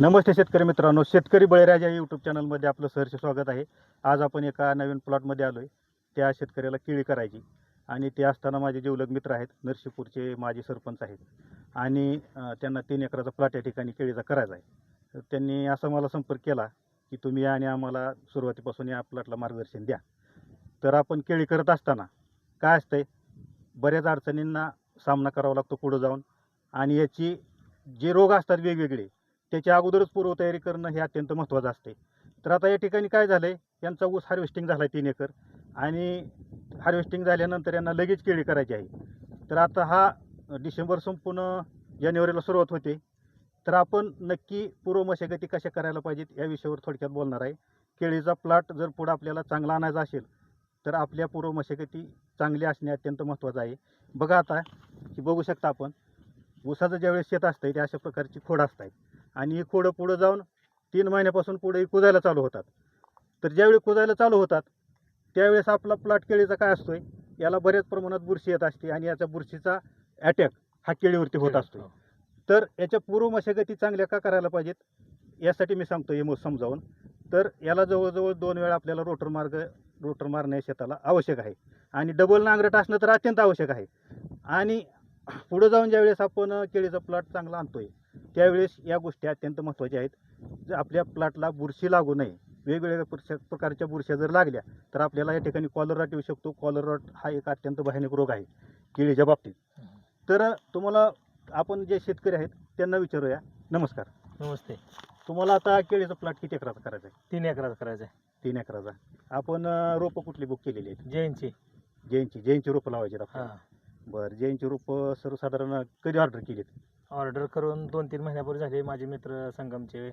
नमस्ते शेतकरी मित्रांनो शेतकरी बळीराजा यूट्यूब चॅनलमध्ये आपलं सहर्ष स्वागत आहे. आज आपण एका नवीन प्लॉटमध्ये आलो आहे त्या शेतकऱ्याला केळी करायची. आणि ते असताना माझे जिवलग मित्र आहेत नरसीपूरचे माजी सरपंच आहेत. आणि त्यांना तीन एकराचा प्लॉट या ठिकाणी केळीचा करायचा आहे. तर त्यांनी असा मला संपर्क केला की तुम्ही आणि आम्हाला सुरुवातीपासून या प्लॉटला मार्गदर्शन द्या. तर आपण केळी करत असताना काय असतंय? बऱ्याच अडचणींना सामना करावा लागतो पुढं जाऊन. आणि याची जे रोग असतात वेगवेगळे त्याच्या अगोदरच पूर्वतयारी करणं हे अत्यंत महत्त्वाचं असते. तर आता या ठिकाणी काय झालं आहे यांचा ऊस हार्वेस्टिंग झाला आहे तीन एकर आणि हार्वेस्टिंग झाल्यानंतर यांना लगेच केळी करायची आहे. तर आता हा डिसेंबर संपूर्ण जानेवारीला सुरुवात होते. तर आपण नक्की पूर्व मशागती कशा करायला पाहिजेत या विषयावर थोडक्यात बोलणार आहे. केळीचा प्लॉट जर पुढं आपल्याला चांगला आणायचा असेल तर आपल्या पूर्व मशागती चांगली असणे अत्यंत महत्त्वाचं आहे. बघा आता की बघू शकता आपण. ऊसाचं ज्यावेळेस शेत असतं ते अशा प्रकारची खोड असतात. आणि ही खोडं पुढं जाऊन तीन महिन्यापासून पुढे कुजायला चालू होतात. तर ज्यावेळी कुजायला चालू होतात त्यावेळेस आपला प्लॉट केळीचा काय असतोय? याला बऱ्याच प्रमाणात बुरशी येत असते आणि याच्या बुरशीचा अटॅक हा केळीवरती होत असतो तर याच्या पूर्व मशागती चांगल्या का करायला पाहिजेत? यासाठी मी सांगतो हे मग समजावून. तर याला जवळजवळ दोन वेळा आपल्याला रोटर मार्ग रोटर मारणे शेताला आवश्यक आहे. आणि डबल नांगरट असणं तर अत्यंत आवश्यक आहे. आणि पुढं जाऊन ज्यावेळेस आपण केळीचा प्लॉट चांगला आणतोय त्यावेळेस या गोष्टी अत्यंत महत्त्वाच्या आहेत. जर आपल्या प्लॉटला बुरशी लागू नये वेगवेगळ्या प्रश- प्रकारच्या बुरश्या जर लागल्या तर आपल्याला या ठिकाणी कॉलर येऊ शकतो. कॉलर हा एक अत्यंत भयानक रोग आहे केळीच्या बाबतीत. तर तुम्हाला आपण जे शेतकरी आहेत त्यांना विचारूया. नमस्कार. नमस्ते. तुम्हाला आता केळीचा प्लॉट किती एकराचा करायचा आहे तीन एकरात करायचं आहे तीन एकराचा. आपण अं, रोपं कुठली बुक केलेली आहेत? जैनची. जैनची. जैनची रोपं लावायची आहेत हां. आपल्याला बरं जैनची रोपं सर्वसाधारण कधी ऑर्डर केलीत? ऑर्डर करून दोन तीन महिन्यापूर्वी झाले माझे मित्र संगमचे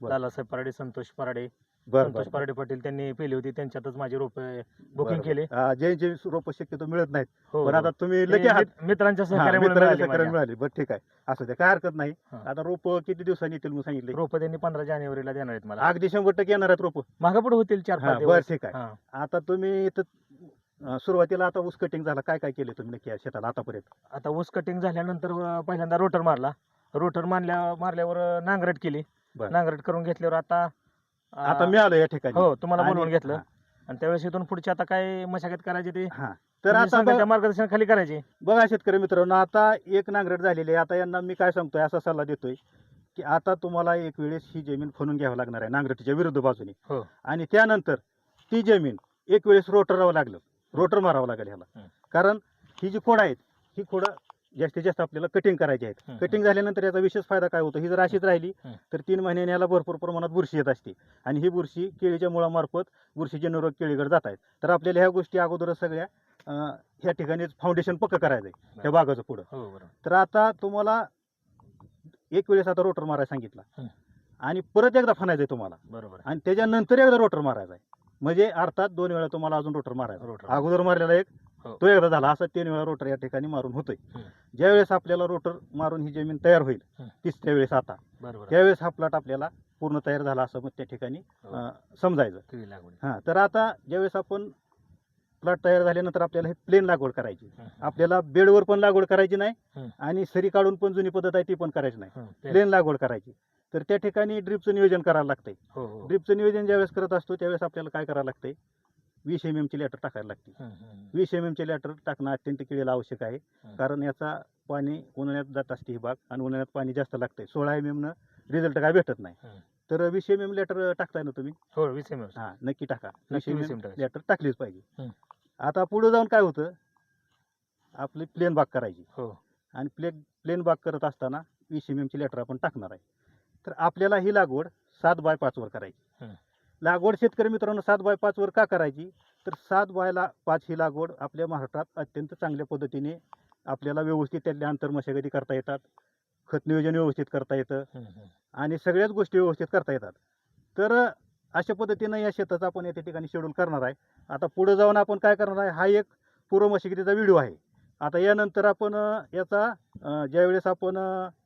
बरं. Lalasaheb parade Santosh parade. बरं संतोष बरं. पराडे पाटील त्यांनी पेली होती त्यांच्यातच माझे रोप बुकिंग केले. हा, जैनची रोपं शक्यतो मिळत नाहीत. हो पण आता तुम्ही ते मित- मित्रांच्या हा, सहकार्यामुळे मिळाली माझ्या. मिळाली. बरं ठीक आहे. असं द्या काय हरकत नाही. हा. आता रोप किती दिवसांनी येतील म्हणून सांगितले? रोपं त्यांनी पंधरा जानेवारीला देणार आहेत मला. अगदी शंभर टक्के येणार आहेत रोप. मागापुढे होतील चार हा पाच बरं दिवस. ठीक आहे. हा. आता तुम्ही इथं अं, सुरुवातीला आता ऊस कटिंग झाला. काय काय केले तुम्ही नक्की या शेताला आतापर्यंत? आता ऊस कटिंग झाल्यानंतर अं, पहिल्यांदा रोटर मारला. रोटर मारल्या मारल्यावर अं, नांगरट केली. बरं. नांगरट करून घेतल्यावर आता अं, आता मी आलो या ठिकाणी. हो तुम्हाला आणि- बोलवून घेतलं. आणि त्यावेळेस इथून पुढची आता काय मशागत करायची ते? हा. तर तुम्ही आता त्या बघ- मार्गदर्शनाखाली करायची. बघा शेतकरी मित्रांनो आता एक नांगरट झालेली आहे. आता यांना मी काय सांगतोय असा सल्ला देतोय की आता तुम्हाला एक वेळेस ही जमीन खणून घ्यावं लागणार आहे नांगरटीच्या विरुद्ध बाजूने. हो. आणि त्यानंतर ती जमीन एक वेळेस रोटरावं लागलं. रोटर मारावं लागेल ह्याला. कारण ही जी खोड आहेत ही खोडं जास्तीत जास्त आपल्याला कटिंग करायची आहेत. कटिंग झाल्यानंतर याचा विशेष फायदा काय होतो? ही जर अशीच राहिली. तर तीन महिन्याने याला भरपूर प्रमाणात बुरशी येत असते. आणि ही बुरशी केळीच्या मुळामार्फत बुरशीजन्य रोग केळीकडे जात आहेत. तर आपल्याला ह्या गोष्टी अगोदरच सगळ्या ह्या ठिकाणी फाउंडेशन पक्क करायचं आहे त्या बागाचं पुढं. हो तर आता तुम्हाला एक वेळेस आता रोटर मारायला सांगितला. आणि परत एकदा फनायचं आहे तुम्हाला. बरोबर. आणि त्याच्यानंतर एकदा रोटर मारायचा आहे म्हणजे अर्थात दोन वेळा तुम्हाला अजून रोटर मारायचा. रोटर अगोदर मारलेला एक हो. तो एकदा झाला. असं तीन वेळा रोटर या ठिकाणी मारून होतोय. हं. ज्यावेळेस आपल्याला रोटर मारून ही जमीन तयार होईल हं. तिसऱ्या वेळेस आता. बरोबर. त्यावेळेस हा प्लॉट आपल्याला पूर्ण तयार झाला असं मग त्या ठिकाणी हो. अं, समजायचं. लागवड. हां तर आता ज्यावेळेस आपण प्लॉट तयार झाल्यानंतर आपल्याला हे प्लेन लागवड करायची. आपल्याला बेडवर पण लागवड करायची नाही हं. आणि सरी काढून पण जुनी पद्धत आहे ती पण करायची नाही. हो प्लेन लागवड करायची. तर त्या ठिकाणी ड्रिपचं नियोजन करायला लागतंय. हो ड्रिपचं नियोजन ज्यावेळेस करत असतो त्यावेळेस आपल्याला काय करावं लागतंय? वीस एम एमची लॅटर टाकायला लागते. हं, हं, वीस एम एमची लॅटर टाकणं अत्यंत केळीला आवश्यक आहे. हं. कारण याचा पाणी उन्हाळ्यात जात असते ही बाग आणि उन्हाळ्यात पाणी जास्त लागतंय. सोळा एम एमनं रिझल्ट काय भेटत नाही. हं. तर वीस एम एम लॅटर टाकताय ना तुम्ही? हो वीस एम हां नक्की टाका. वीस नक्की एम 20 एम टाकायची. लॅटर टाकलीच पाहिजे. हं. आता पुढे जाऊन काय होतं? आपली प्लेन बाग करायची. हो. आणि प्ले प्लेन बाग करत असताना वीस एम एमची लेटर आपण टाकणार आहे. तर आपल्याला ही लागवड सात बाय पाचवर करायची. लागवड शेतकरी मित्रांनो सात बाय पाचवर का करायची? तर सात बायला पाच ही लागवड आपल्या महाराष्ट्रात अत्यंत चांगल्या पद्धतीने आपल्याला व्यवस्थित त्यातल्या अंतर्मशागती करता येतात. खत नियोजन व्यवस्थित करता येतं. आणि सगळ्याच गोष्टी व्यवस्थित करता येतात. तर अशा पद्धतीनं या शेताचं आपण या ठिकाणी शेड्यूल करणार आहे. आता पुढे जाऊन आपण काय करणार आहे? हा एक पूर्व मशागतीचा व्हिडिओ आहे. आता यानंतर आपण याचा ज्यावेळेस आपण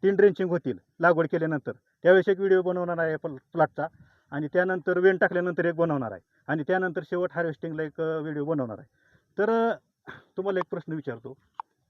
तीन ड्रेंचिंग होतील लागवड केल्यानंतर त्यावेळेस एक व्हिडिओ बनवणार आहे प्ल प्लॉटचा आणि त्यानंतर वेण टाकल्यानंतर एक बनवणार आहे. आणि त्यानंतर शेवट हार्वेस्टिंगला एक व्हिडिओ बनवणार आहे. तर तुम्हाला एक प्रश्न विचारतो.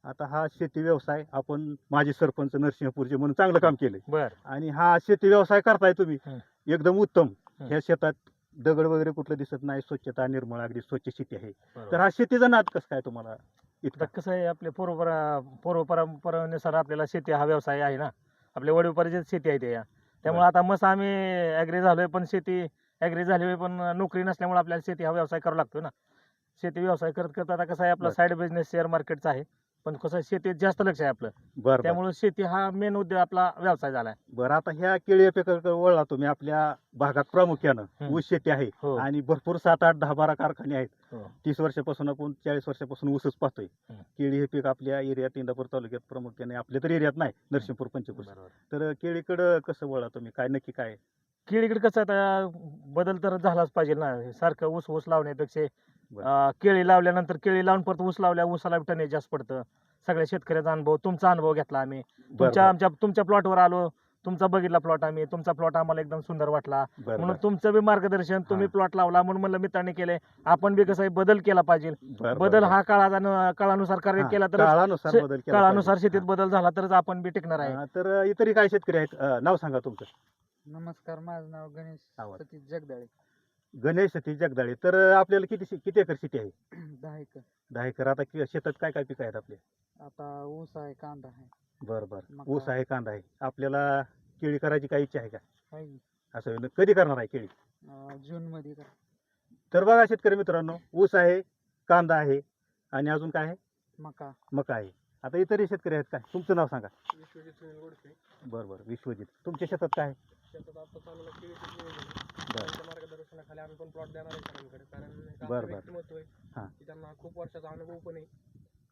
आता हा शेती व्यवसाय आपण माझे सरपंच नरसिंहपूरचे म्हणून चांगलं काम बर. आणि हा शेती व्यवसाय करताय तुम्ही. एकदम उत्तम. ह्या शेतात दगड वगैरे कुठलं दिसत नाही. स्वच्छता निर्मळ अगदी स्वच्छ शेती आहे. तर हा शेतीचा नाद कसं काय तुम्हाला इतका? कसं आहे आपल्या पूर्वपरा पूर्व परंपरेनुसार आपल्याला शेती हा व्यवसाय आहे ना. आपल्या वडीलपराची शेती आहे ते. या त्यामुळे आता मस्त आम्ही ॲग्री झालोय पण शेती ॲग्री झाली पण नोकरी नसल्यामुळे आपल्याला शेती हा व्यवसाय करावा लागतो ना शेती व्यवसाय करत करत आता कसं आहे आपला. साईड बिझनेस शेअर मार्केटचा आहे पण कसं शेतीत जास्त लक्ष आहे आपलं. बरं बरं. त्यामुळे शेती हा मेन उद्योग आपला व्यवसाय झाला बरं आता ह्या केळी पिकाकडे वळला तुम्ही आपल्या भागात प्रामुख्यानं. ऊस शेती आहे हो. आणि भरपूर सात आठ दहा बारा कारखाने आहेत. हो. तीस वर्षापासून आपण चाळीस वर्षापासून ऊसच पाहतोय. केळी हे पीक आपल्या एरियात इंदापूर तालुक्यात प्रामुख्याने आपल्या तर एरियात नाही नरसिंहपूर पंचपूर बरोबर. तर केळीकडं कसं वळला तुम्ही? काय नक्की काय? केळीकडे कसं आता बदल तर झालाच पाहिजे ना. सारखं ऊस ऊस लावण्यापेक्षा. अं, केळी लावल्यानंतर केळी लावून परत ऊस लावल्या ऊसाला टनेज जास्त पडतं. सगळ्या शेतकऱ्याचा अनुभव तुमचा अनुभव घेतला आम्ही. तुमच्या बरं, आमच्या तुमच्या प्लॉटवर आलो तुमचा बघितला प्लॉट आम्ही. तुमचा प्लॉट आम्हाला एकदम सुंदर वाटला. म्हणून बरं, तुमचं बी मार्गदर्शन तुम्ही. प्लॉट लावला म्हणून म्हणलं मित्रांनी केलंय. आपण बी कसं आहे बदल केला पाहिजे. बरं, बदल हा काळाचा काळानुसार कार्य केला तर काळानुसार शे- बदल केला काळानुसार पाहिजे. शेतीत बदल झाला तरच आपण बी टिकणार आहे. हां, तर इतरही काय शेतकरी आहेत अं, नाव सांगा तुमचं. नमस्कार माझं नाव गणेश. सतीश जगदाळे. गणेश सतीश जगदाळे. तर आपल्याला किती शे- किती एकर शेती आहे? दहा एकर. दहा एकर. आता कि- शेतात काय काय पिकं आहेत आपले? आता ऊस आहे कांदा आहे. बरं बरं. मका. ऊस आहे. कांदा आहे. आपल्याला केळी करायची काय इच्छा आहे का? आहे असं होईल. कधी करणार आहे केळी? जून मध्ये करा तर बघा शेतकरी मित्रांनो ऊस आहे कांदा आहे आणि अजून काय आहे? मका. मका आहे. आता इतरही शेतकरी आहेत काय तुमचं नाव सांगा. बरं बरं. विश्वजित. तुमच्या शेतात काय आहे? शेतात आता चालू बरं. त्यांच्या मार्गदर्शनाखाली आम्ही पण प्लॉट देणार आहे सरांकडे. कारण एक बरं, आपलं बरं. व्यक्तिमत्व आहे. हां. की त्यांना खूप वर्षाचा अनुभव पण आहे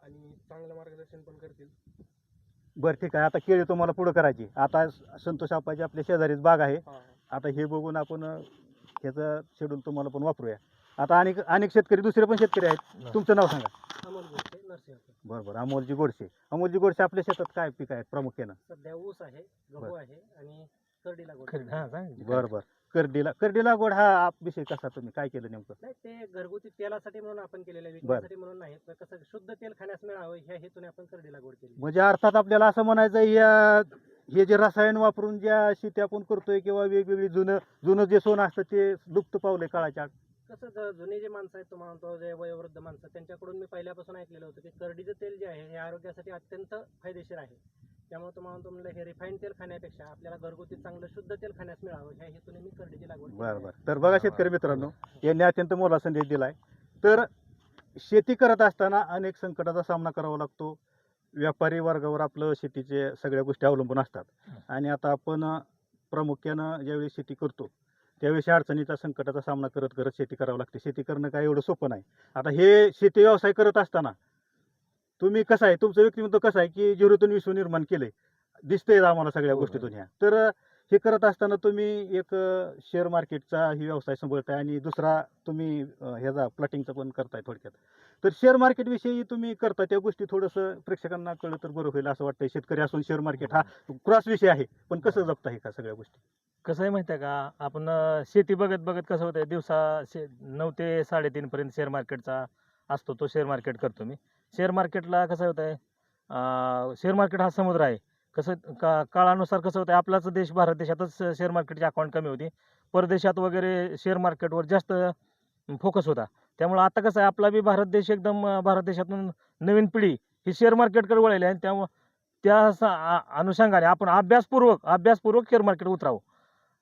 आणि चांगलं मार्गदर्शन पण करतील. बरं ठीक आहे. आता केळी तुम्हाला पुढं करायची. आता संतोष आप्पाची आपल्या शेजारीच बाग आहे. आता हे बघून आपण अं, ह्याचं शेड्यूल तुम्हाला पण वापरूया. आता अनेक अनेक शेतकरी दुसरे पण शेतकरी आहेत. तुमचं नाव सांगा. अमोल बरं बरं. अमोलजी गोडसे. अमोलजी गोडसे आपल्या शेतात काय पीक आहेत प्रामुख्यानं? सध्या ऊस आहे गहू आहे आणि करडी लागवड खरं- हां, सांग. बरं बरं करडीला करडीला गोड हा आप- विषय कसा तुम्ही काय केलं नेमकं नाही ते घरगुती तेलासाठी म्हणून आपण केलेलं आहे. विकण्यासाठी म्हणून नाही तर कसं शुद्ध तेल खाण्यास मिळावं ह्या हेतूने आपण करडी लागवड केली म्हणजे अर्थात आपल्याला असं म्हणायचं या हे जे रसायन वापरून ज्या शेती आपण करतोय किंवा वेगवेगळी जुनं जुनं जे सोनं असतं ते लुप्त पावले काळाच्या. कसं ज- जुने जे माणसं आहेत तुम्हाला म्हणतो जे वयोवृद्ध माणसं त्यांच्याकडून मी पहिल्यापासून ऐकलेलं होतं की करडीचं तेल जे आहे हे आरोग्यासाठी अत्यंत फायदेशीर आहे त्यामुळे तुम्हाला म्हणतो म्हणलं हे रिफाईंड तेल खाण्यापेक्षा आपल्याला घरगुती चांगलं शुद्ध तेल खाण्यास मिळावं. ह्या हेतूने मी करडीची लागवड केली. बरं आहे. बरं. तर बघा शेतकरी मित्रांनो यांनी अत्यंत मोला संदेश दिलाय. तर शेती करत असताना अनेक संकटाचा सामना करावा लागतो. व्यापारी वर्गावर आपलं शेतीचे सगळ्या गोष्टी अवलंबून असतात. आणि आता आपण प्रामुख्यानं ज्यावेळी शेती करतो त्यावेळी अडचणीचा संकटाचा सामना करत करत शेती करावं लागते. शेती करणं काय एवढं सोपं नाही. आता हे शेती व्यवसाय करत असताना तुम्ही कसं आहे तुमचं व्यक्तिमत्व कसं आहे की झिरोतून विश्व निर्माण केलंय? दिसतंय आम्हाला सगळ्या हो, गोष्टीतून ह्या. तर हे करत असताना तुम्ही एक शेअर मार्केटचा ही व्यवसाय सांभाळताय आणि दुसरा तुम्ही ह्याचा प्लॉटिंगचा पण करताय थोडक्यात. तर शेअर मार्केट विषयी तुम्ही करता त्या गोष्टी थोडंसं प्रेक्षकांना कळलं तर बरं होईल असं वाटतंय. शेतकरी असून शेअर मार्केट हा क्रॉस विषय आहे पण कसं जपता हे का सगळ्या गोष्टी? कसं आहे माहिती आहे का? आपण शेती बघत बघत कसं होतंय दिवसा शे नऊ ते साडेतीन पर्यंत शेअर मार्केटचा असतो तो शेअर मार्केट करतो मी. शेअर मार्केटला कसं होत आहे शेअर मार्केट हा समुद्र आहे. कसं का काळानुसार कसं होतं आपलाच देश भारत देशातच शेअर मार्केटची अकाउंट कमी होती. परदेशात वगैरे शेअर मार्केटवर जास्त फोकस होता. त्यामुळं आता कसं आहे आपला बी भारत देश एकदम भारत देशातून नवीन पिढी ही शेअर मार्केटकडे वळलेली आहे त्यामुळं त्या आ- अनुषंगाने आपण अभ्यासपूर्वक अभ्यासपूर्वक शेअर मार्केट उतरावं.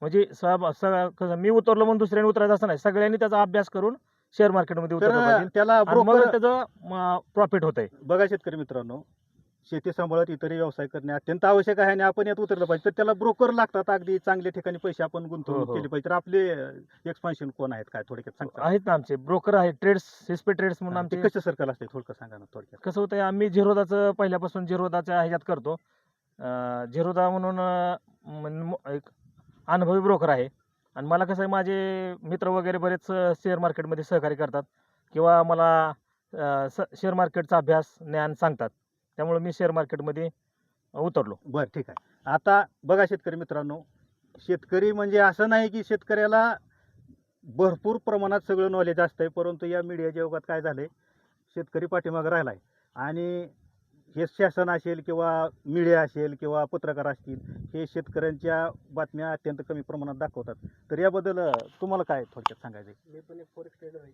म्हणजे स- स- कसं मी उतरलो म्हणून दुसऱ्याने उतरायचं असं नाही. सगळ्यांनी त्याचा अभ्यास करून शेअर मार्केटमध्ये उतरलं तर पाहिजे त्याला आणि त्याचं प्रॉफिट होत आहे बघा शेतकरी मित्रांनो शेती सांभाळत इतरही व्यवसाय करणे अत्यंत आवश्यक आहे आणि आपण यात उतरलं पाहिजे. तर त्याला ब्रोकर लागतात अगदी चांगल्या ठिकाणी पैसे आपण गुंतवणूक हो, हो. केली पाहिजे. तर आपले एक्सपान्शन कोण आहेत काय थोडक्यात सांगता आहेत ना आमचे. ब्रोकर आहेत ट्रेड्स हिस्पे ट्रेड्स म्हणून ते आमचे. कसं सर्कल असते थोडक्यात सांगा ना थोडक्यात. कसं होतंय आम्ही झिरोदाचं पहिल्यापासून झिरोदाच्या ह्याच्यात करतो. अं, झिरोदा म्हणून अं, म्हण- म- एक अनुभवी ब्रोकर आहे. आणि मला कसं आहे माझे मित्र वगैरे बरेच शेअर मार्केटमध्ये सहकार्य करतात किंवा मला स- शेअर मार्केटचा अभ्यास ज्ञान सांगतात. त्यामुळे मी शेअर मार्केटमध्ये उतरलो. बरं ठीक आहे. आता बघा शेतकरी मित्रांनो शेतकरी म्हणजे असं नाही की शेतकऱ्याला भरपूर प्रमाणात सगळं नॉलेज असतं आहे परंतु या मीडियाच्या युगात काय झालं आहे शेतकरी पाठीमागं राहिला आहे आणि हे शासन असेल किंवा मीडिया असेल किंवा पत्रकार असतील हे शेतकऱ्यांच्या बातम्या अत्यंत कमी प्रमाणात दाखवतात. तर याबद्दल तुम्हाला काय थोडक्यात सांगायचं आहे? मी पण एक फॉरेस्ट ट्रेडर आहे.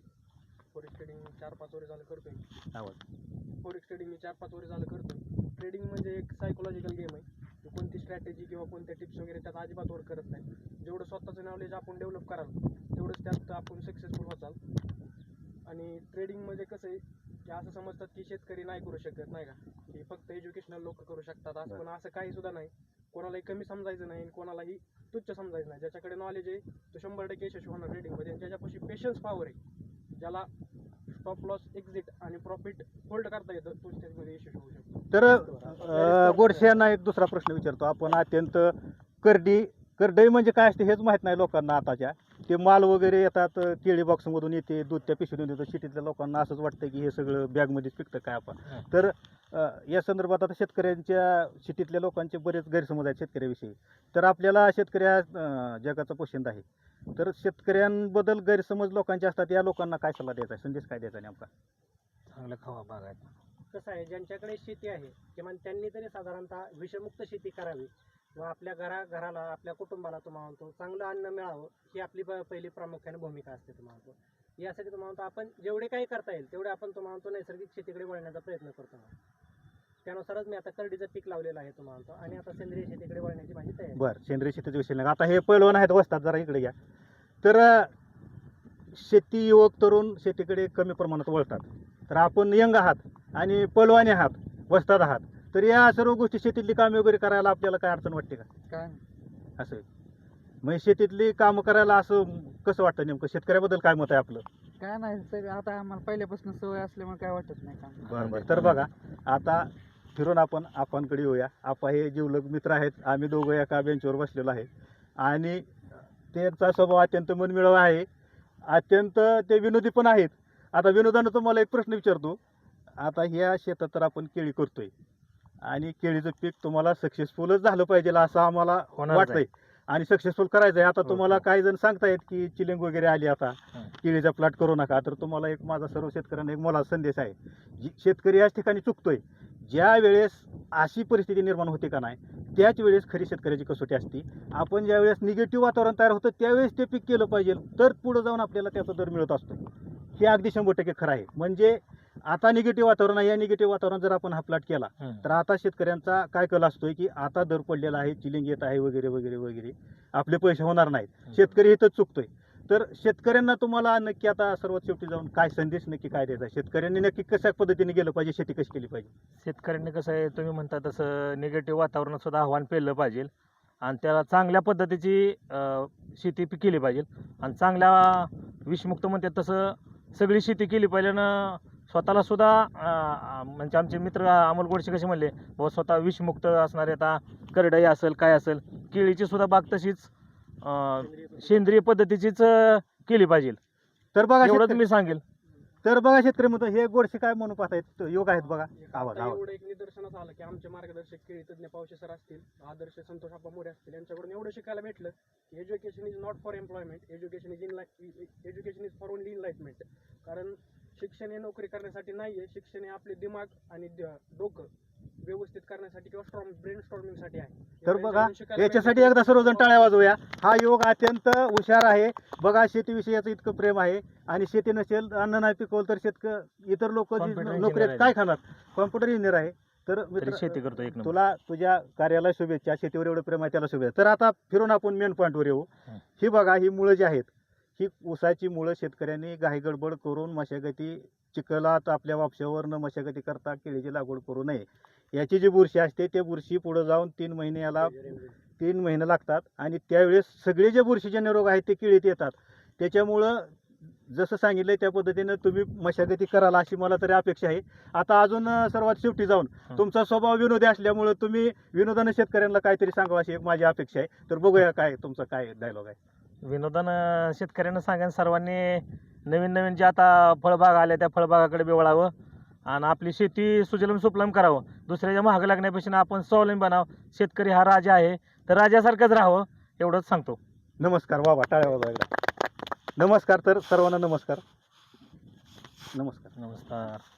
फॉरेस्ट ट्रेडिंग चार पाच वर्ष झालं करतोय. आवाज. फॉरेक्स ट्रेडिंग मी चार पाच वर्ष झालं करतो ट्रेडिंग म्हणजे एक सायकोलॉजिकल गेम आहे. कोणती स्ट्रॅटेजी किंवा कोणत्या टिप्स वगैरे त्यात अजिबात वर्क करत नाही. जेवढं स्वतःचं नॉलेज आपण डेव्हलप कराल तेवढंच त्यात आपण सक्सेसफुल होताल आणि ट्रेडिंगमध्ये कसं आहे की असं समजतात की शेतकरी नाही करू शकत नाही का? की फक्त एज्युकेशनल लोक करू शकतात. असं पण असं काही सुद्धा नाही. कोणालाही कमी समजायचं नाही आणि कोणालाही तुच्छ समजायचं नाही. ज्याच्याकडे नॉलेज आहे तो शंभर टक्के यशस्वी होणार ट्रेडिंगमध्ये आणि ज्याच्यापाशी पेशन्स पॉवर आहे. ज्याला स्टॉप लॉस एक्झिट आणि प्रॉफिट होल्ड करता येतं तोच त्यामध्ये यशस्वी होऊ शकतो. तर गोडसे यांना एक दुसरा प्रश्न विचारतो. आपण अत्यंत करडी करडई म्हणजे काय असते हेच माहीत नाही लोकांना आताच्या. ते माल वगैरे येतात केळी बॉक्समधून येते दूध त्या पिशवीतून येतं सिटीतल्या लोकांना असंच वाटतं की हे सगळं बॅगमध्येच पिकतं काय आपण. तर अ, या संदर्भात आता शेतकऱ्यांच्या सिटीतल्या लोकांचे बरेच गैरसमज आहेत शेतकऱ्याविषयी. तर आपल्याला शेतकऱ्या अ, जगाचा पोशिंदा आहे. तर शेतकऱ्यांबद्दल गैरसमज लोकांचे असतात या लोकांना काय सल्ला द्यायचा आहे? संदेश काय द्यायचा नेमका? चांगलं खावा बागायत कसं आहे ज्यांच्याकडे शेती आहे किमान त्यांनी तरी साधारणतः विषमुक्त शेती करावी. व आपल्या घरा घराला आपल्या कुटुंबाला तुम्हाला म्हणतो चांगलं अन्न मिळावं ही आपली पहिली प्रामुख्याने भूमिका असते तुम्हाला म्हणतो. यासाठी तुम्हाला म्हणतो आपण जेवढे काही करता येईल तेवढे आपण तुम्हाला म्हणतो नैसर्गिक शेतीकडे वळण्याचा प्रयत्न करतो त्यानुसारच मी आता करडीचं पीक लावलेलं आहे तुम्हाला म्हणतो आणि आता सेंद्रिय शेतीकडे वळण्याची माझी तयारी आहे. बरं सेंद्रिय शेतीचा विषय नाही. आता हे पैलवान आहेत वसतात जरा इकडे घ्या तर शेती युवक तरुण शेतीकडे कमी प्रमाणात वळतात. तर आपण यंग आहात आणि पैलवानी आहात वस्तात आहात. तर या सर्व गोष्टी शेतीतली कामे वगैरे करायला आपल्याला काय अडचण वाटते का? काय असं. म्हणजे शेतीतली कामं करायला असं कसं वाटतं नेमकं? शेतकऱ्याबद्दल काय मत आहे आपलं? काय नाही सगळं आता आम्हाला पहिल्यापासून सवय असल्यामुळे काय वाटत नाही काम बरं बरं. तर बघा आता फिरून आपण आपणकडे येऊया. आपा हे जीवलग मित्र आहेत. आम्ही दोघं एका बेंचवर बसलेलो आहे. आणि त्यांचा स्वभाव अत्यंत मनमिळावा आहे. अत्यंत ते विनोदी पण आहेत. आता विनोदानं तुम्हाला एक प्रश्न विचारतो. आता ह्या शेतात तर आपण केळी करतोय. आणि केळीचं पीक तुम्हाला सक्सेसफुलच झालं पाहिजे असं आम्हाला होणारच. वाटतंय. आणि सक्सेसफुल करायचं आहे. आता हो, तुम्हाला हो. काही जण सांगतायत की चिलिंग वगैरे आली आता. केळीचा प्लॉट करू नका. तर तुम्हाला एक माझा सर्व शेतकऱ्यांना एक मोलाचा संदेश आहे. जी शेतकरी याच ठिकाणी चुकतोय ज्या वेळेस अशी परिस्थिती निर्माण होते का नाही त्याच वेळेस खरी शेतकऱ्याची कसोटी असते. आपण ज्या वेळेस निगेटिव्ह वातावरण तयार होतं त्यावेळेस ते पीक केलं पाहिजे तर पुढे जाऊन आपल्याला त्याचा दर मिळत असतो. हे अगदी शंभर टक्के खरं आहे. म्हणजे आता निगेटिव्ह वातावरण आहे. या निगेटिव्ह वातावरण जर आपण हा प्लॉट केला तर आता शेतकऱ्यांचा काय कल असतोय की आता दर पडलेला आहे चिलिंग येत आहे वगैरे वगैरे वगैरे. आपले पैसे होणार नाहीत. शेतकरी इथंच चुकतोय. तर शेतकऱ्यांना तुम्हाला नक्की आता सर्वात शेवटी जाऊन काय संदेश नक्की काय द्यायचा? शेतकऱ्यांनी नक्की कशा पद्धतीने गेलं पाहिजे? शेती कशी केली पाहिजे? शेतकऱ्यांनी कसं आहे तुम्ही म्हणता तसं निगेटिव्ह वातावरणात सुद्धा आव्हान पेललं पाहिजे. आणि त्याला चांगल्या पद्धतीची शेती केली पाहिजे. आणि चांगल्या विषमुक्त म्हणतात तसं सगळी शेती केली पाहिजे आणि स्वतःला सुद्धा म्हणजे आमचे मित्र अमोल गोडसे कसे म्हणले बाबा स्वतः विषमुक्त असणारे आता करडई असेल काय असेल केळीची सुद्धा बाग तशीच सेंद्रिय पद्धतीचीच केली पाहिजे. तर बघा एवढंच मी सांगेल. तर बघा शेतकरी म्हणतो हे गोडसे काय म्हणून पाहतायत? योग आहेत बघा. आवाज एवढं एक निदर्शनास आलं की आमचे मार्गदर्शक केळी तज्ञ पावशे सर असतील आदर्श संतोष आप्पा मोरे असतील यांच्याकडून एवढं शिकायला भेटलं की education is not for employment education is in education is for only enlightenment कारण शिक्षण हे नोकरी करण्यासाठी नाही आहे शिक्षण हे आपले दिमाग आणि द- डोकं व्यवस्थित करण्यासाठी किंवा स्ट्रॉंग ब्रेन स्टॉर्मिंगसाठी आहे. तर बघा, शिकायला याच्यासाठी. एकदा सर्वजण टाळ्या वाजवूया. हा योग अत्यंत हुशार आहे. बघा शेतीविषयीचं इतकं प्रेम आहे. आणि शेती नसेल अन्न नाही पिकवलं तर शेतक इतर लोक Computer नोकरी आहे. काय खाणार? कॉम्प्युटर इंजिनियर आहे. तर तरी मित्र शेती करतो एक नंबर. तुला तुझ्या कार्याला शुभेच्छा. शेतीवर एवढं प्रेम आहे त्याला शुभेच्छा. तर आता फिरून आपण मेन पॉईंटवर येऊ. हं. ही बघा ही मुळं जी आहेत ही ऊसाची मुळं शेतकऱ्यांनी घाई गडबड करून मशागती चिखलात आपल्या वापशावर न मशागती करता केळीची लागवड करू नये. याची जी बुरशी असते ते बुरशी पुढे जाऊन तीन महिने याला तीन महिने लागतात आणि त्यावेळेस सगळे जे बुरशीजन्य रोग आहेत ते केळीत येतात. त्याच्यामुळं जसं सांगितलंय त्या पद्धतीनं तुम्ही मशागती कराल अशी मला तरी अपेक्षा आहे. आता अजून सर्वात शेवटी जाऊन. तुमचा स्वभाव विनोदी असल्यामुळं तुम्ही विनोदानं शेतकऱ्यांना काहीतरी सांगावं अशी एक माझी अपेक्षा आहे. तर बघूया काय तुमचा काय डायलॉग आहे. विनोदानं शेतकऱ्यांना सांगेन सर्वांनी नवीन नवीन जे आता फळबाग आल्या त्या फळबागाकडे बेवळावं आणि आपली शेती सुजलम सुफलम करावं. दुसऱ्याच्या महाग लागण्यापेक्षा आपण स्वावलंबी बनावं. शेतकरी हा राजा आहे तर राजासारखंच राहावं एवढंच सांगतो. नमस्कार वा वा टाळ्या वाजवा एकदा. नमस्कार तर सर्वांना नमस्कार. नमस्कार. नमस्कार.